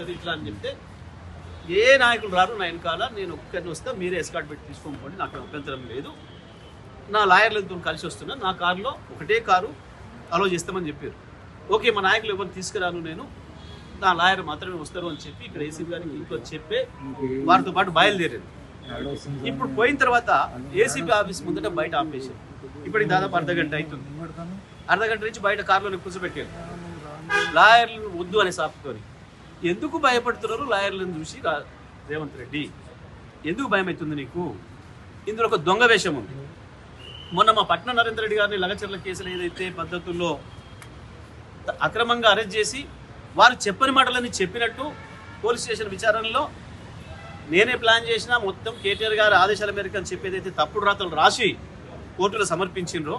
ఇట్లా అని చెప్తే ఏ నాయకులు రారు నా వెనకాల నేను ఒక్కరిని వస్తే మీరే ఎస్కాట్ పెట్టి తీసుకోకపోండి నాకు అభ్యంతరం లేదు. నా లాయర్లతో కలిసి వస్తున్నా నా కారులో ఒకటే కారు అలో చేస్తామని చెప్పారు. ఓకే మా నాయకులు ఎవరు తీసుకురాను నేను నా లాయర్ మాత్రమే వస్తారు అని చెప్పి ఇక్కడ ఏసీబీ గారికి ఇంట్లో చెప్పే వారితో పాటు బయలుదేరారు. ఇప్పుడు పోయిన తర్వాత ఏసీబీ ఆఫీస్ ముందట బయట ఆపేశారు. ఇప్పటికి దాదాపు అర్ధ గంట అవుతుంది. అర్ధ గంట నుంచి బయట కారులో కూర్చోబెట్టారు. లాయర్లు వద్దు అనే సాపుకొని ఎందుకు భయపడుతున్నారు? లాయర్లను చూసి రేవంత్ రెడ్డి. ఎందుకు భయం అవుతుంది నీకు? ఇందులో ఒక దొంగ వేషం ఉంది. మొన్న మా పట్న నరేంద్ర రెడ్డి గారిని లగచర్ల కేసులు ఏదైతే పద్ధతుల్లో అక్రమంగా అరెస్ట్ చేసి వారు చెప్పని మాటలని చెప్పినట్టు పోలీస్ స్టేషన్ విచారణలో నేనే ప్లాన్ చేసిన మొత్తం కేటీఆర్ గారి ఆదేశాల మేరకు అని చెప్పేదైతే తప్పుడు రాతలు రాసి కోర్టులో సమర్పించిండ్రో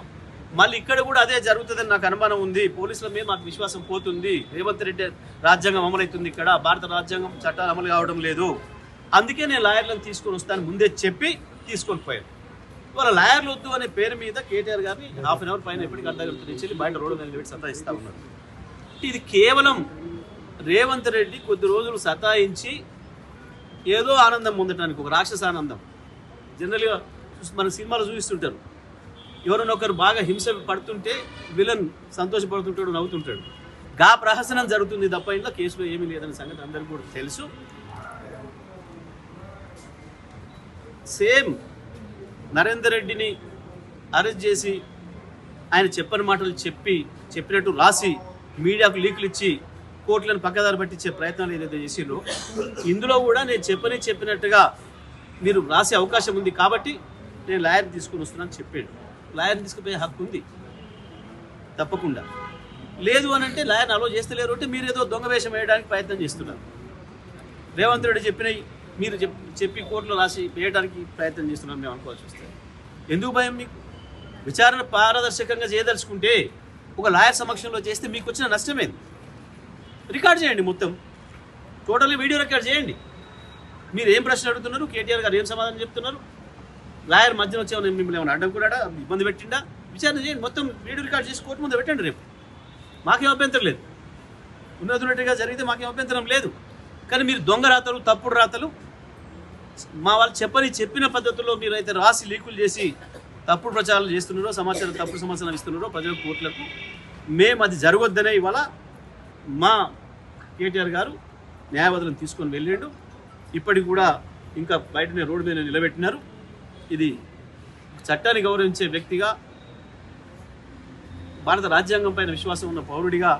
మళ్ళీ ఇక్కడ కూడా అదే జరుగుతుందని నాకు అనుమానం ఉంది. పోలీసుల మీద మాకు విశ్వాసం పోతుంది. రేవంత్ రెడ్డి రాజ్యాంగం అమలవుతుంది ఇక్కడ. భారత రాజ్యాంగం చట్టాలు అమలు కావడం లేదు. అందుకే నేను లాయర్లను తీసుకొని వస్తాను. ముందే చెప్పి తీసుకొని పోయాను. వాళ్ళ లాయర్లు వద్దు అనే పేరు మీద కేటీఆర్ గారిని హాఫ్ అన్ అవర్ పైన ఎప్పటికీ అర్ధ గంట నుంచి బయట రోడ్డు మీద పెట్టి సతాయిస్తా ఉన్నారు. ఇది కేవలం రేవంత్ రెడ్డి కొద్ది రోజులు సతాయించి ఏదో ఆనందం పొందటానికి ఒక రాక్షస ఆనందం. జనరల్గా మన సినిమాలు చూపిస్తుంటారు. ఎవరైనా ఒకరు బాగా హింస పడుతుంటే విలన్ సంతోషపడుతుంటాడు నవ్వుతుంటాడు. గా ప్రహసనం జరుగుతుంది తప్ప ఇంట్లో కేసులో ఏమీ లేదనే సంగతి అందరికీ కూడా తెలుసు. సేమ్ నరేందర్ రెడ్డిని అరెస్ట్ చేసి ఆయన చెప్పని మాటలు చెప్పి చెప్పినట్టు రాసి మీడియాకు లీకులు ఇచ్చి కోర్టులను పక్కదారి పట్టించే ప్రయత్నాలు ఏదైతే చేసిండ్రో ఇందులో కూడా నేను చెప్పని చెప్పినట్టుగా మీరు రాసే అవకాశం ఉంది కాబట్టి నేను లాయర్ తీసుకుని వస్తున్నాను చెప్పాడు. లాయర్ తీసుకుపోయే హక్కు ఉంది. తప్పకుండా. లేదు అని అంటే లాయర్ అలో చేస్తలేరు అంటే మీరు ఏదో దొంగ వేషం వేయడానికి ప్రయత్నం చేస్తున్నారు. రేవంత్ రెడ్డి చెప్పినవి మీరు చెప్ చెప్పి కోర్టులో రాసి వేయడానికి ప్రయత్నం చేస్తున్నాం మేము అనుకోవాల్సి వస్తుంది ఎందుకు భయం మీకు? విచారణ పారదర్శకంగా చేయదలుచుకుంటే ఒక లాయర్ సమక్షంలో చేస్తే మీకు వచ్చిన నష్టమేది రికార్డ్ చేయండి మొత్తం. టోటల్లీ వీడియో రికార్డ్ చేయండి. మీరు ఏం ప్రశ్న అడుగుతున్నారు? కేటీఆర్ గారు ఏం సమాధానం చెప్తున్నారు? లాయర్ మధ్యలో వచ్చే మిమ్మల్ని ఏమైనా అడ్డం ఇబ్బంది పెట్టిండా? విచారణ చేయండి. మొత్తం వీడియో రికార్డ్ చేసి కోర్టు ముందు పెట్టండి రేపు. మాకేం అభ్యంతరం లేదు. ఉన్నతున్నట్టుగా జరిగితే మాకేం అభ్యంతరం లేదు. కానీ మీరు దొంగ రాతలు తప్పుడు రాతలు మా వాళ్ళు చెప్పని చెప్పిన పద్ధతుల్లో మీరు అయితే రాసి లీకులు చేసి తప్పుడు ప్రచారాలు చేస్తున్నారో సమాచారం తప్పుడు సమాచారం ఇస్తున్నారో ప్రజల కోర్టులకు మేము అది జరగొద్దనే ఇవాళ మా కేటీఆర్ గారు న్యాయవాదులను తీసుకొని వెళ్ళిండు. ఇప్పటికి కూడా ఇంకా బయటనే రోడ్డు మీద నిలబెట్టినారు. ఇది చట్టాన్ని గౌరవించే వ్యక్తిగా భారత రాజ్యాంగం పైన విశ్వాసం ఉన్న పౌరుడిగా